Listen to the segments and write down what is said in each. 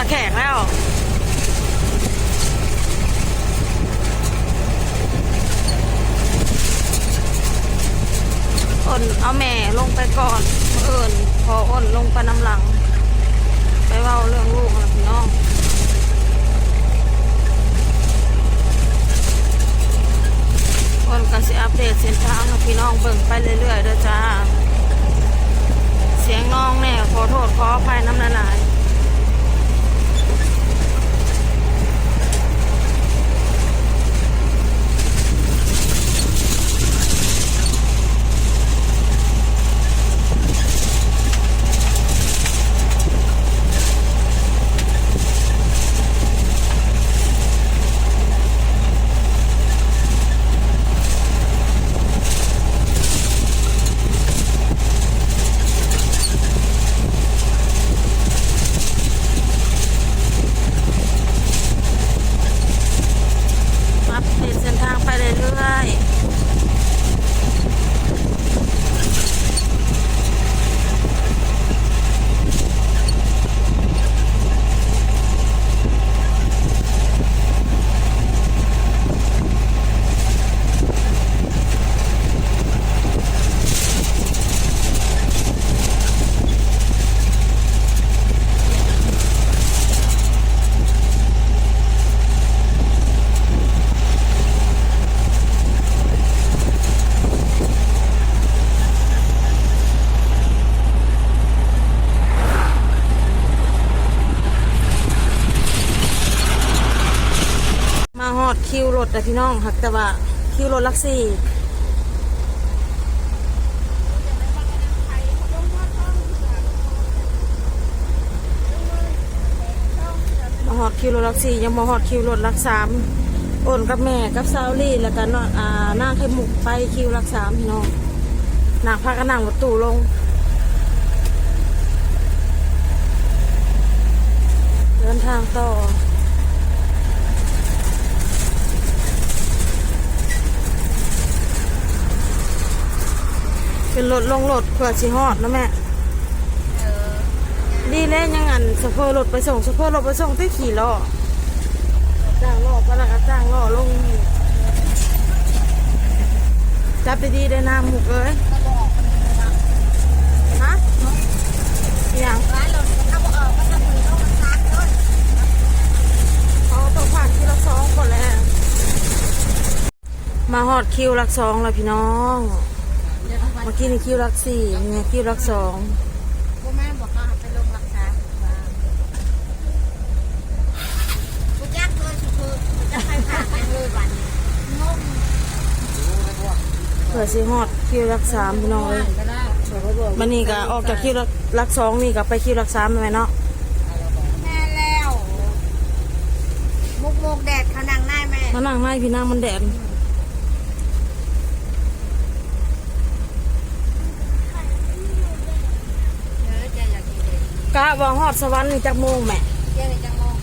ผาแขกแล้วอนเอาแม่ลงไปก่อนเอิญพออ้นลงไปน้ำหลัง ไปเว้าเรื่องลูกนะพี่น้องคนก็สิอัปเดตเส้นทางให้พี่น้องเบิ่งไปเรื่อยๆเด้อจ้า เสียงน้องแน่ขอโทษขออภัยน้ำละลาย อดคิวรถแต่พี่น้องหักแต่ว่าคิวรถลักซี่มาฮอดคิวรถลักซี่ยังมาฮอดคิวรถลักสามโอนกับแม่กับซาวลี่แล้วก็นอนอ่านางไข่มุกไปคิวลักสามพี่น้องนางพากันนั่งรถตู้ลงเดินทางต่อ เป็นรถลงรถเพื่อสิฮอดนะแม่เออดีเลยยังอันสเฟอร์รถไปส่งสเฟอร์รถไปส่งที่ขี่ล้อจ้างล้อก็แล้วก็จ้างล้อลงนี่จับไปดีได้น้ำหมุกเลยก็บอกออกคนเลยนะฮะอหย่างร้านเราถ้าบอกออกก็ทำคนต้องมาซักด้วยเขาต้องผ่านคิวลักสองก่อนแล้วมาฮอดคิวลักสองแล้วพี่น้อง เดี๋ยวเอาไปเมื่อกี้นี่คิวลักสี่เนี่ยคิวลักสองพ่อแม่บอกว่าไปลงรักษาคุณยักษ์เลยคือจะไปผ่าไปเลยวันงงเผื่อสิฮอดคิวลักสามพี่น้องเลยก็ได้มันนี่ก็ออกจากคิวลักลักสองนี่ก็ไปคิวลักสามเลยเนาะแม่แล้วมุกมุกแดดเขานั่งได้แม่มานั่งในพี่นั่งมันแดด เออจะอยาก กินเลยกะว่าฮอดสวรรค์นี่จักโมงแหม่เที่ยงจะมอง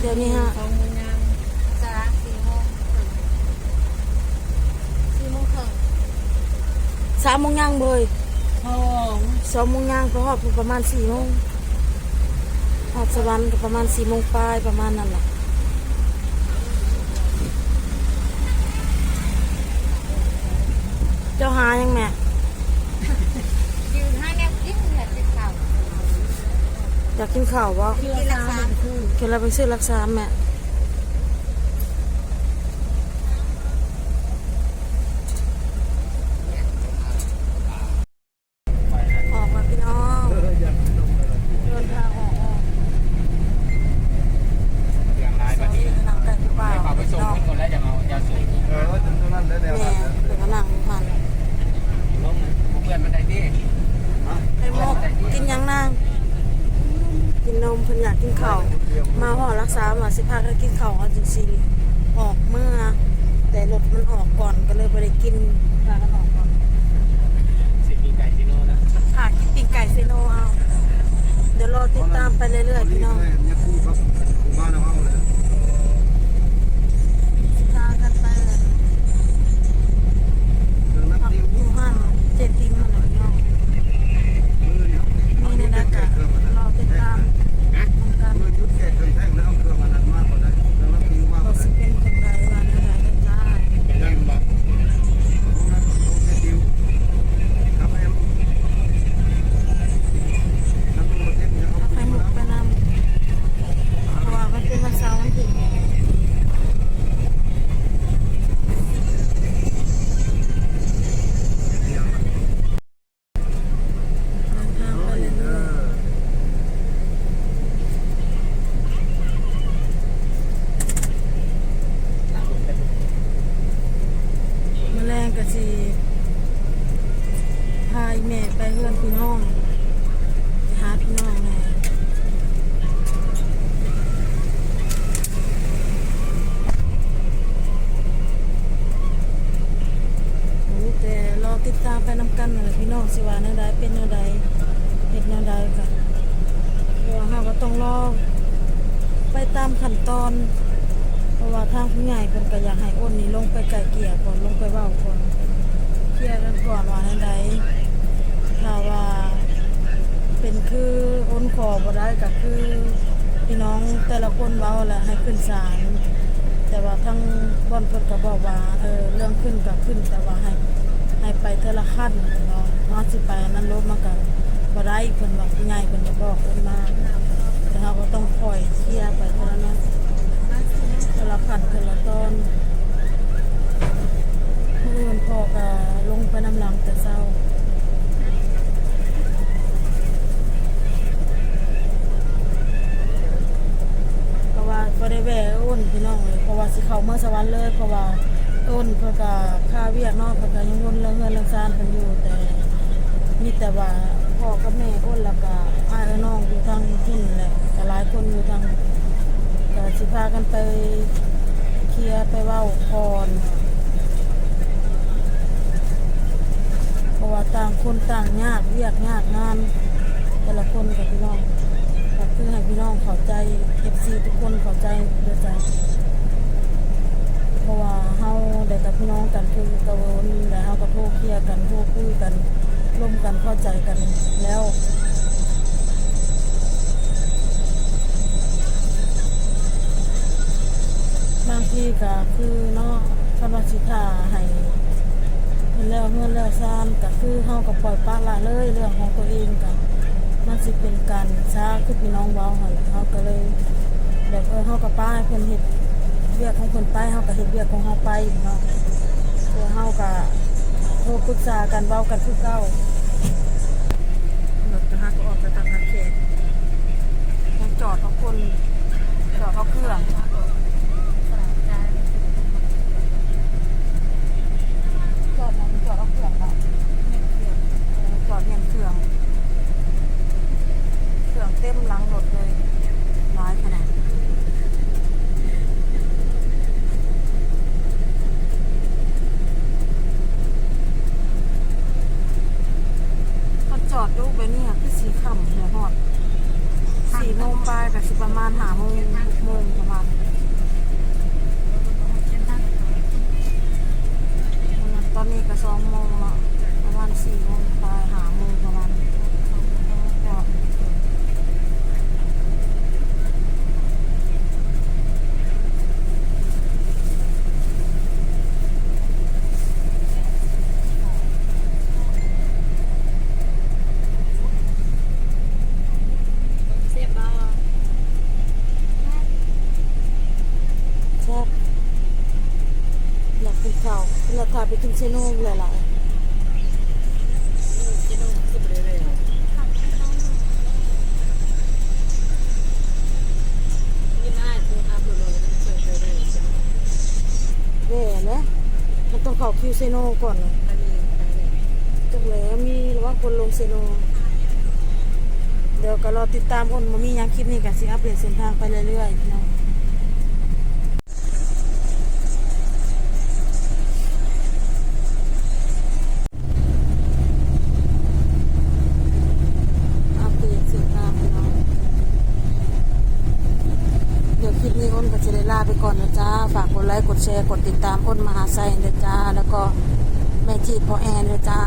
เดี๋ยวนี้ฮะสองโมงยังสามสี่โมงสี่โมงครึ่งสามโมงย่างเบยโอ้สองโมงย่างก็ฮอดประมาณสี่โมงฮอดสวรรค์ก็ประมาณสี่โมงปลายประมาณนั้นแหละเจ้าหายังแม่ ยืนให้แนวกินแบบเป็นข่าว อยากกินข้าวบ่กินละสามเกเราไปซื้อรักษาแม่ ข้าวมาห่อรักษามาสิพา กันกินข้าวเอาจริงๆออกเมื่อ แต่รถมันออกก่อนก็เลยไม่ได้กินพากันออกก่อนสิมีไก่ซิโน่นะค่ะกินปิ้งไก่เซโนเอา เดี๋ยวรอติดตามไปเรื่อยๆพี่น้องเนี่ยคู่ครับคู่บ้านเราเลยสิพากันไปเรื่องนักพักดิวอยู่ห้านเจ็ดติ้งนั่นแหละพี่น้อง มือเนี่ย นี่ในนั้นก็รอติดตามกัน มือยุดแก่เครื่องแท่งแล้วเอาเครื่องมานั้นมากกว่าได้เรื่องนักดิวมากก ว่า ว่า สิ ได้ เป็นจังไรวันอะไรกันจ้า เป็นยังบอก ของนั้นของแก่ดิวครับแอมนั่นตัวเทปเนี่ยเอา ไปหมุกไปนำเพราะว่ามันเป็นวันเสาร์วันที่เดินทางไปเรื่อยๆ หลังผมเป็น แมลงก็สิพาอี แม่ไปเพื่อนพี่น้องไปหาพี่น้องแม่โอ้แต่รอติดตามไปนำกันนั่นแหละพี่น้องสิว่าแนวใดเป็นแนวใดเฮ็ดแนวใดก็เพราะว่าเราก็ต้องรอไปตามขั้นตอน เพราะว่าทางผู้ใหญ่เพิ่นก็อยากให้อ้นนี่ลงไปไกลเกลี่ยก่อนลงไปเว้าก่อนเคลียร์กันก่อนว่าแนวใด ถ้าว่า เป็นคืออ้นขอบ่ได้ก็คือ พี่น้องแต่ละคนเว้าแหละให้ขึ้นศาลแต่ว่าทั้งบ่อนเพิ่นก็บอกว่าเออเรื่องขึ้นก็ขึ้นแต่ว่าให้ให้ไปเทละขั้นเนาะเนาสิไปนั้นรถมันก็บ่ได้เพิ่นว่าผู้ใหญ่เพิ่นก็บอกเพิ่นมาแต่เราก็ต้องคอยเคลียร์ไปเท่านั้นเนาะแต่ละขั้นแต่ละตอนเมื่อนพ่อก็ลงไปน้ำหลังแต่เศร้า เพราะว่าก็ได้แวะอ้ นพี่น้องเลยเพราะว่าสิเขาเมื่อสวรรค์เลยเพราะว่าอ้นเพื่อก็ค่าเวียกนอกเพื่อก็ยังวนเรื่องเงินเรื่องซานเพิ่นอยู่แต่มีแต่ว่าพ่อกับแม่อ้นแล้วก็อ้ายน้องอยู่ทางที่นแหละก็หลายคนอยู่ทางก็สิพากันไปเคลียร์ไปเว้าก่อนเพราะว่าต่างคนต่างยากเรียกยากงาน แต่ละคนกับพี่น้อง คือให้พี่น้องเข้าใจเอฟซีทุกคนเข้าใจเดือใจเพราะว่าเฮาได้กับพี่น้องกันคือกระวนแล้วเฮาก็โทรเคลียร์กันโทรคุยกันร่วมกันเข้าใจกันแล้วบางทีก็คือเนาะคำว่าสิทาให้เพิ่นแล้วเงินแล้วซานก็คือเฮาก็ปล่อยปละละเลยเรื่องของตัวเองกัน มันสิเป็นการช้าคือพี่น้องเว้าหั่นแหละเฮาก็เลยแบบเออเฮาก็ป้าเพิ่นเฮ็ดเวียกของเพิ่นไปเฮาก็เฮ็ดเวียกของเฮาไปเนาะตัวเฮาก็โทรปรึกษากันเว้ากันคือเก่ารถก็ฮักก็ออกไปตามทางเขตยังจอดของคนจอดเขาเครื่อง จอดมันจอดเอาเครื่องเนาะเออจอดเห็นเครื่อง เครื่องเต็มหลังรถเลยร้ายขนาดเขาจอดดูไปเนี่ยคือสีค่ำหัวหอดสี่โมงปลายกับสิประมา ณหาโมงหกโมงประมาณตอนนี้ก็สองโมงละประมาณสี่โมงไป ไปถึงเชโนงเลยเรโนเลยลยนี่น่าจะอัพโหลดเฉยๆเลยเดี๋ยนะมันต้องเข้าคิวเซโนก่อนจังเลยมีหรือว่าคนลงเซโนเดี๋ยวก็รอติดตามคนมามียังคลิปนี้กันสิอัปเดตเส้นทางไปเรื่อยๆเนาะ ร์กดติดตามอ้นมหาไซน์เลจ้า แล้วก็แม่จีดพอแอนเลจ้า